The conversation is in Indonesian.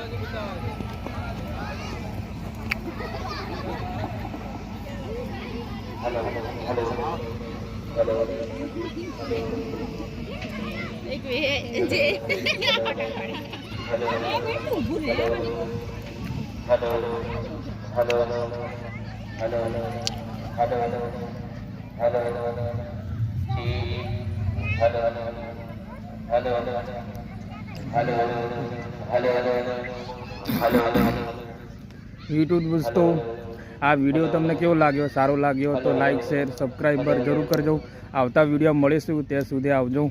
Halo, halo, halo, halo. Halo, halo. Ik weet het. Halo, halo. Halo, halo. Halo, halo. Halo, halo. Halo, halo. Halo, halo. Halo, halo. Halo, halo. YouTube દોસ્તો, આ વીડિયો તમને કેવો લાગ્યો? સારો લાગ્યો તો like share subscriber જરૂર કરજો. આવતા વીડિયો મળીશું, ત્યાં સુધી આવજો.